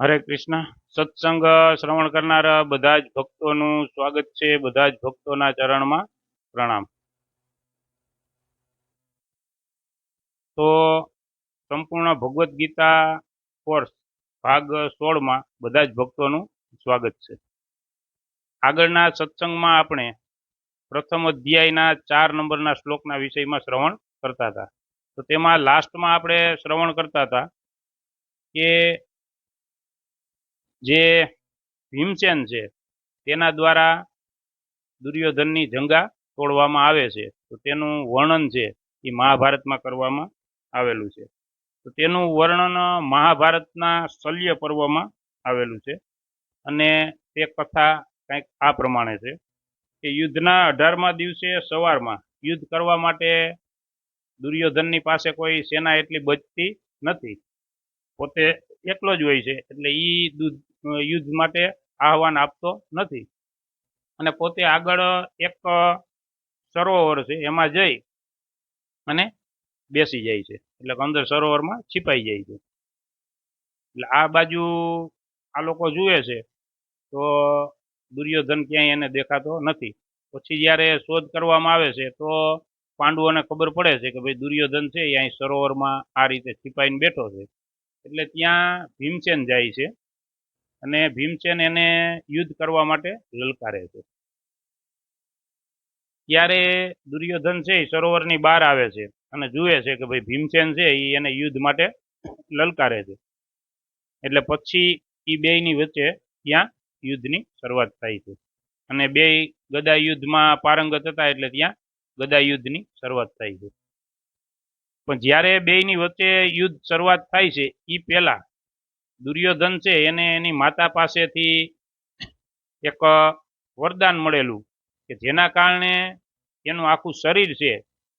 હરે કૃષ્ણ. સત્સંગ શ્રવણ કરનારા બધા જ ભક્તોનું સ્વાગત છે બધા જ ભક્તોના ચરણમાં પ્રણામ. તો સંપૂર્ણ ભગવદ્ ગીતા કોર્સ ભાગ સોળમાં બધા જ ભક્તોનું સ્વાગત છે. આગળના સત્સંગમાં આપણે પ્રથમ અધ્યાયના ચાર નંબરના શ્લોકના વિષયમાં શ્રવણ કરતા હતા. તો તેમાં લાસ્ટમાં આપણે શ્રવણ કરતા હતા કે જે ભીમસેન છે, તેના દ્વારા દુર્યોધનની જંગા તોડવામાં આવે છે. તો તેનું વર્ણન છે, એ મહાભારતમાં કરવામાં આવેલું છે. તો તેનું વર્ણન મહાભારતના શલ્ય પર્વમાં આવેલું છે. અને તે કથા કંઈક આ પ્રમાણે છે કે યુદ્ધના અઢારમા દિવસે સવારમાં યુદ્ધ કરવા માટે દુર્યોધનની પાસે કોઈ સેના એટલી બચતી નથી. પોતે એકલો જ હોય છે, એટલે એ યુદ્ધ માટે આહવાન આપતો નથી. અને પોતે આગળ એક સરોવર છે, એમાં જઈ અને બેસી જાય છે. એટલે અંદર સરોવરમાં છીપાઈ જાય છે. એટલે આ બાજુ આ લોકો જુએ છે, તો દુર્યોધન ક્યાંય એને દેખાતો નથી. પછી જ્યારે શોધ કરવામાં આવે છે, તો પાંડવોને ખબર પડે છે કે ભાઈ દુર્યોધન છે એ અહીં સરોવરમાં આ રીતે છીપાઈને બેઠો છે. એટલે ત્યાં ભીમસેન જાય છે. અને ભીમસેન એને યુદ્ધ કરવા માટે લલકારે છે. ત્યારે દુર્યોધન છે સરોવરની બહાર આવે છે અને જુએ છે કે ભાઈ ભીમસેન છે એ એને યુદ્ધ માટે લલકારે છે. એટલે પછી એ બેયની વચ્ચે ત્યાં યુદ્ધની શરૂઆત થાય છે. અને બે ગદા યુદ્ધમાં પારંગત હતા એટલે ત્યાં ગદા યુદ્ધની શરૂઆત થાય છે. પણ જ્યારે બેયની વચ્ચે યુદ્ધ શરૂઆત થાય છે એ પહેલા દુર્યોધન છે, એને એની માતા પાસેથી એક વરદાન મળેલું કે જેના કારણે એનું આખું શરીર છે,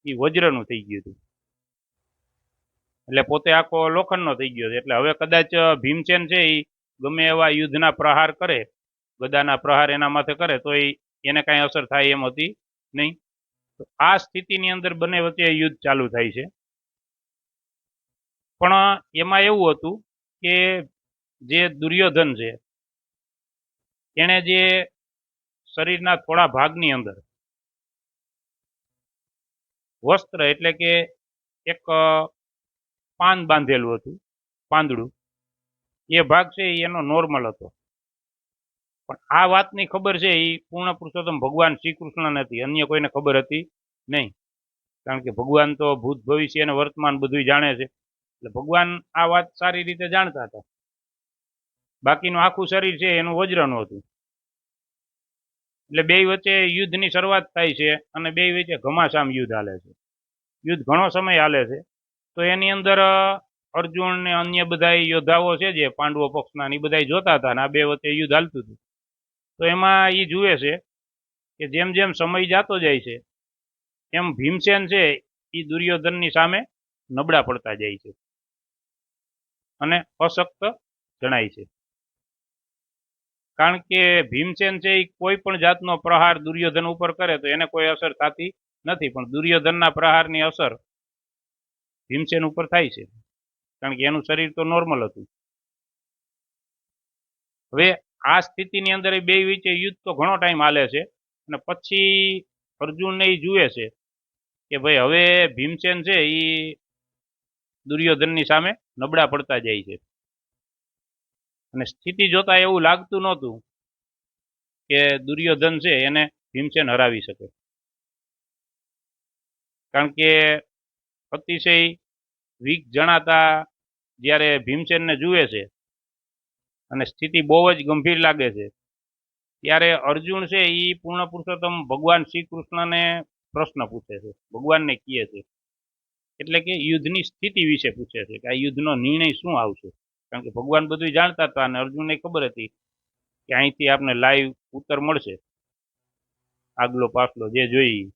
એ વજ્રનું થઈ ગયું હતું. એટલે પોતે આખો લોખંડનો થઈ ગયો એટલે હવે કદાચ ભીમસેન છે, એ ગમે એવા યુદ્ધના પ્રહાર કરે, ગદાના પ્રહાર એના માથે કરે, તો એને કાંઈ અસર થાય એમ હતી નહીં. તો આ સ્થિતિની અંદર બંને વચ્ચે યુદ્ધ ચાલુ થાય છે. પણ એમાં એવું હતું કે જે દુર્યોધન છે, એણે જે શરીરના થોડા ભાગની અંદર વસ્ત્ર એટલે કે એક પાન બાંધેલું હતું, પાંદડું. એ ભાગ છે એનો નોર્મલ હતો. પણ આ વાતની ખબર છે એ પૂર્ણ પુરુષોત્તમ ભગવાન શ્રી કૃષ્ણ નથી, અન્ય કોઈને ખબર હતી નહીં. કારણ કે ભગવાન તો ભૂત ભવિષ્ય અને વર્તમાન બધું જાણે છે. એટલે ભગવાન આ વાત સારી રીતે જાણતા હતા. બાકીનું આખું શરીર છે એનું વજ્રનું હતું. એટલે બે વચ્ચે યુદ્ધની શરૂઆત થાય છે અને બે વચ્ચે ઘમાસામ યુદ્ધ હાલે છે. યુદ્ધ ઘણો સમય હાલે છે. તો એની અંદર અર્જુન ને અન્ય બધા યોદ્ધાઓ છે જે પાંડવો પક્ષના એ બધા જોતા હતા અને આ બે વચ્ચે યુદ્ધ હાલતું હતું. તો એમાં એ જુએ છે કે જેમ જેમ સમય જાતો જાય છે, એમ ભીમસેન છે એ દુર્યોધનની સામે નબળા પડતા જાય છે. અને અશક્ત જણાય છે. કારણ કે ભીમસેન છે એ કોઈ પણ જાતનો પ્રહાર દુર્યોધન ઉપર કરે તો એને કોઈ અસર થતી નથી. પણ દુર્યોધનના પ્રહારની અસર ભીમસેન ઉપર થાય છે. કારણ કે એનું શરીર તો નોર્મલ હતું. હવે આ સ્થિતિની અંદર એ બે વચ્ચે યુદ્ધ તો ઘણો ટાઈમ હાલે છે. અને પછી અર્જુનને એ જુએ છે કે ભાઈ હવે ભીમસેન છે એ દુર્યોધનની સામે નબળા પડતા જાય છે. અને સ્થિતિ જોતા એવું લાગતું નહોતું કે દુર્યોધન છે એને ભીમસેન હરાવી શકે. કારણ કે અતિશય વીક જણાતા જ્યારે ભીમસેનને જુએ છે અને સ્થિતિ બહુ જ ગંભીર લાગે છે, ત્યારે અર્જુન છે એ પૂર્ણ પુરુષોત્તમ ભગવાન શ્રી કૃષ્ણને પ્રશ્ન પૂછે છે, ભગવાનને કહે છે. એટલે કે યુદ્ધની સ્થિતિ વિશે પૂછે છે કે આ યુદ્ધનો નિર્ણય શું આવશે? કારણ કે ભગવાન બધું જાણતા હતા અને અર્જુનને ખબર હતી કે અહીંથી આપને લાઈવ ઉત્તર મળશે. આગલો પાછલો જે જોઈ.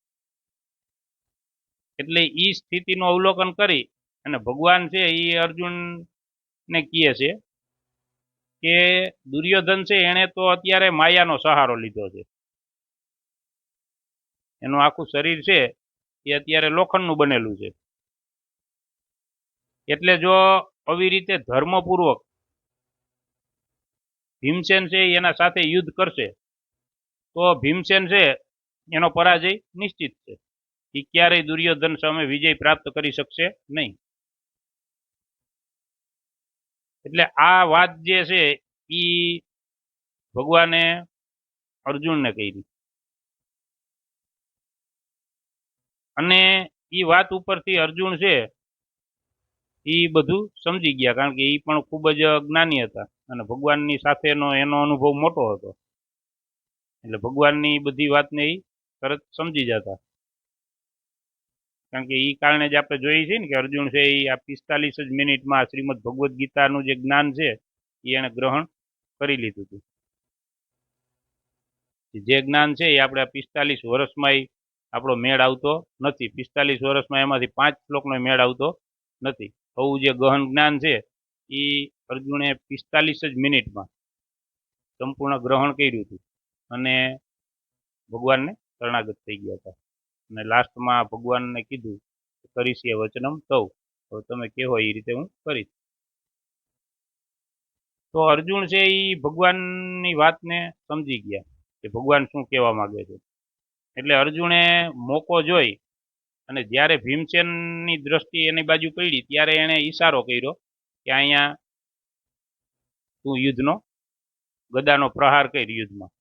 એટલે એ સ્થિતિનું અવલોકન કરી અને ભગવાન છે એ અર્જુનને કહે છે કે દુર્યોધન છે એણે તો અત્યારે માયાનો સહારો લીધો છે. એનું આખું શરીર છે એ અત્યારે લોખંડનું બનેલું છે. એટલે જો આવી રીતે ધર્મપૂર્વક ભીમસેન છે એના સાથે યુદ્ધ કરશે, તો ભીમસેન છે એનો પરાજય નિશ્ચિત છે. એ ક્યારેય દુર્યોધન સામે વિજય પ્રાપ્ત કરી શકશે નહીં. એટલે આ વાત જે છે એ ભગવાને અર્જુનને કહી અને એ વાત ઉપરથી અર્જુન છે એ બધું સમજી ગયા કારણ કે એ પણ ખૂબ જ જ્ઞાની હતા અને ભગવાનની સાથેનો એનો અનુભવ મોટો હતો. એટલે ભગવાનની બધી વાતને એ તરત સમજી જતા. કારણ કે એ કારણે જ આપણે જોઈએ છીએ ને કે અર્જુન છે એ આ પિસ્તાલીસ જ મિનિટમાં શ્રીમદ ભગવદ્ ગીતાનું જે જ્ઞાન છે એ એણે ગ્રહણ કરી લીધું હતું. જે જ્ઞાન છે એ આપણે પિસ્તાલીસ વર્ષમાં આપણો મેળ આવતો નથી. પિસ્તાલીસ વર્ષમાં એમાંથી પાંચ શ્લોકનો મેળ આવતો નથી. આવું જે ગહન જ્ઞાન છે એ અર્જુને પિસ્તાલીસ જ મિનિટમાં સંપૂર્ણ ગ્રહણ કર્યું હતું. અને ભગવાનને શરણાગત થઈ ગયા હતા. અને લાસ્ટમાં ભગવાનને કીધું, કરીશ એ વચનમ તવ તો તમે કહેવો એ રીતે હું કરીશ. તો અર્જુન છે એ ભગવાનની વાતને સમજી ગયા કે ભગવાન શું કહેવા માંગે છે. એટલે અર્જુને મોકો જોઈ અને જ્યારે ભીમસેનની દ્રષ્ટિ એની બાજુ પડી, ત્યારે એણે ઈશારો કર્યો કે અહીંયા તું યુદ્ધનો ગદાનો પ્રહાર કર યુદ્ધમાં.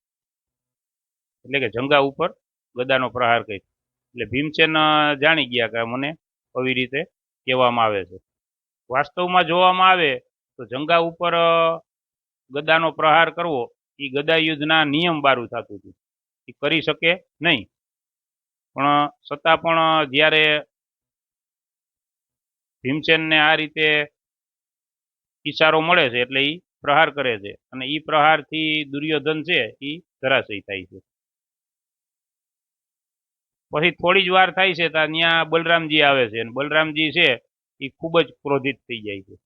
એટલે કે જંગા ઉપર ગદાનો પ્રહાર કર. એટલે ભીમસેન જાણી ગયા કે મને આવી રીતે કહેવામાં આવે છે. વાસ્તવમાં જોવામાં આવે તો જંગા ઉપર ગદાનો પ્રહાર કરવો એ ગદા યુદ્ધના નિયમ બારું થતું હતું. એ કરી શકે નહીં. પણ છતાં પણ જ્યારે ભીમસેનને આ રીતે ઈશારો મળે છે એટલે એ પ્રહાર કરે છે અને એ પ્રહારથી દુર્યોધન છે એ ધરાશય થાય છે. પછી થોડી જ વાર થાય છે ત્યાં બલરામજી આવે છે અને બલરામજી છે એ ખૂબ જ ક્રોધિત થઈ જાય છે.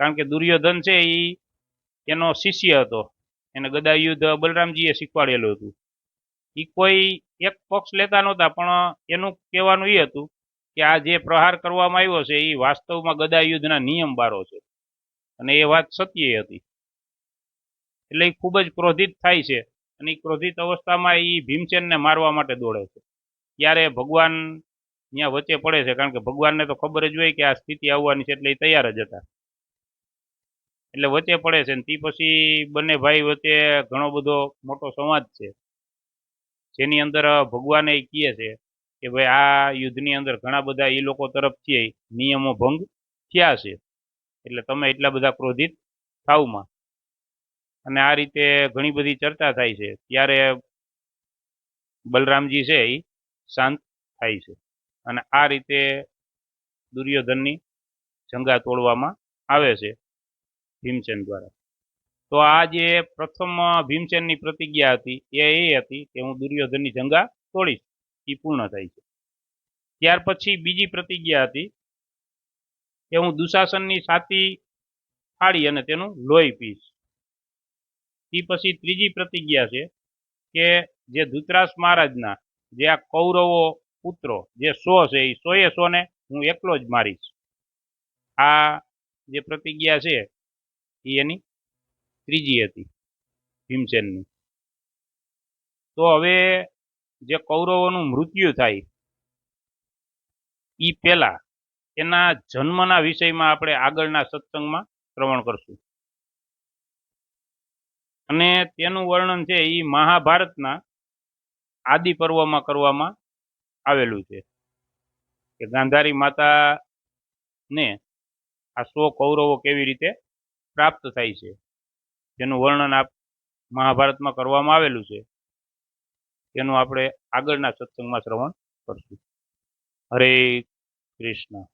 કારણ કે દુર્યોધન છે એ એનો શિષ્ય હતો. એને ગદા યુદ્ધ બલરામજીએ શીખવાડેલું હતું. એ કોઈ એક પક્ષ લેતા નહોતા, પણ એનું કહેવાનું એ હતું કે આ જે પ્રહાર કરવામાં આવ્યો છે એ વાસ્તવમાં ગદાયુદ્ધના નિયમ બારો છે. અને એ વાત સત્ય હતી. એટલે એ ખૂબ જ ક્રોધિત થાય છે અને એ ક્રોધિત અવસ્થામાં એ ભીમસેનને મારવા માટે દોડે છે. ત્યારે ભગવાન ત્યાં વચ્ચે પડે છે, કારણ કે ભગવાનને તો ખબર જ હોય કે આ સ્થિતિ આવવાની છે એટલે એ તૈયાર જ હતા. એટલે વચ્ચે પડે છે ને તે પછી બંને ભાઈ વચ્ચે ઘણો બધો મોટો સંવાદ છે. જેની અંદર ભગવાને કહે છે કે ભાઈ આ યુદ્ધની અંદર ઘણા બધા એ લોકો તરફથી નિયમો ભંગ થયા છે. એટલે તમે એટલા બધા ક્રોધિત થાવમાં અને આ રીતે ઘણી બધી ચર્ચા થાય છે. ત્યારે બલરામજી છે એ શાંત થાય છે. અને આ રીતે દુર્યોધનની જંગા તોડવામાં આવે છે ભીમસેન દ્વારા. તો આ જે પ્રથમ ભીમસેનની પ્રતિજ્ઞા હતી, એ એ હતી કે હું દુર્યોધનની જંગા તોડીશ. એ પૂર્ણ થાય છે. ત્યાર પછી બીજી પ્રતિજ્ઞા હતી કે હું દુશાસનની સાતી ફાડી અને તેનું લોહી પીશ. એ પછી ત્રીજી પ્રતિજ્ઞા છે કે જે ધૂતરાસ મહારાજના જે આ કૌરવો પુત્રો જે સો છે એ સોએ સોને હું એકલો જ મારીશ. આ જે પ્રતિજ્ઞા છે એ એની ત્રીજી હતી, ભીમસેનની. તો હવે જે કૌરવોનું મૃત્યુ થાય એ પહેલા એના જન્મના વિષયમાં આપણે આગળના સત્સંગમાં શ્રવણ કરશું. અને તેનું વર્ણન છે એ મહાભારતના આદિ પર્વમાં કરવામાં આવેલું છે. કે ગાંધારી માતા ને આ સો કૌરવો કેવી રીતે પ્રાપ્ત થાય છે. જેનું વર્ણન આપ મહાભારતમાં કરવામાં આવેલું છે તેનું આપણે આગળના સત્સંગમાં શ્રવણ કરશું. હરે કૃષ્ણ.